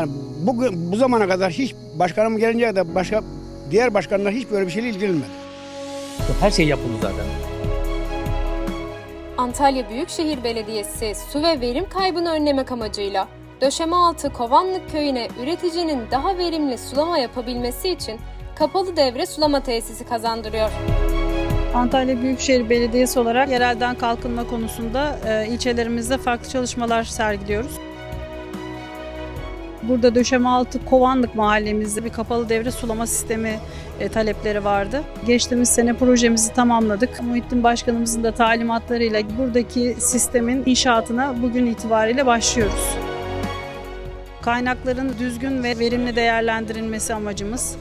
Yani bugün bu zamana kadar hiç başkanım gelince kadar başka diğer başkanlar hiç böyle bir şeyle ilgilenmedi. Her şey yapıldı zaten. Antalya Büyükşehir Belediyesi su ve verim kaybını önlemek amacıyla Döşemealtı Kovanlık köyüne üreticinin daha verimli sulama yapabilmesi için kapalı devre sulama tesisi kazandırıyor. Antalya Büyükşehir Belediyesi olarak yerelden kalkınma konusunda e, ilçelerimizde farklı çalışmalar sergiliyoruz. Burada Döşemealtı Kovanlık mahallemizde bir kapalı devre sulama sistemi e, talepleri vardı. Geçtiğimiz sene projemizi tamamladık. Muhittin Başkanımızın da talimatlarıyla buradaki sistemin inşaatına bugün itibariyle başlıyoruz. Kaynakların düzgün ve verimli değerlendirilmesi amacımız.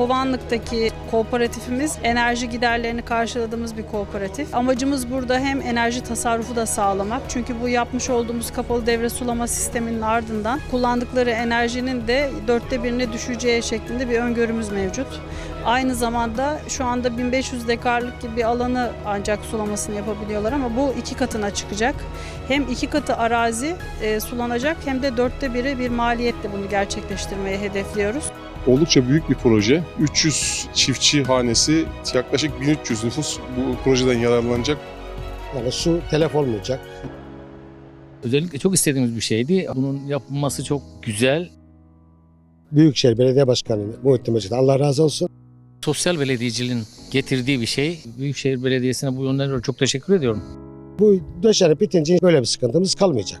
Kovanlık'taki kooperatifimiz enerji giderlerini karşıladığımız bir kooperatif. Amacımız burada hem enerji tasarrufu da sağlamak. Çünkü bu yapmış olduğumuz kapalı devre sulama sisteminin ardından kullandıkları enerjinin de dörtte birine düşeceği şeklinde bir öngörümüz mevcut. Aynı zamanda şu anda 1500 dekarlık gibi bir alanı ancak sulamasını yapabiliyorlar ama bu iki katına çıkacak. Hem iki katı arazi e, sulanacak hem de dörtte biri bir maliyetle bunu gerçekleştirmeyi hedefliyoruz. Oldukça büyük bir proje. 300 çiftçi hanesi, yaklaşık 1300 nüfus bu projeden yararlanacak. Yani su telef olmayacak. Özellikle çok istediğimiz bir şeydi. Bunun yapılması çok güzel. Büyükşehir Belediye Başkanı Muhittin Mecid Allah razı olsun. Sosyal belediyeciliğin getirdiği bir şey. Büyükşehir Belediyesi'ne bu yönden çok teşekkür ediyorum. Bu döşenip bitince böyle bir sıkıntımız kalmayacak.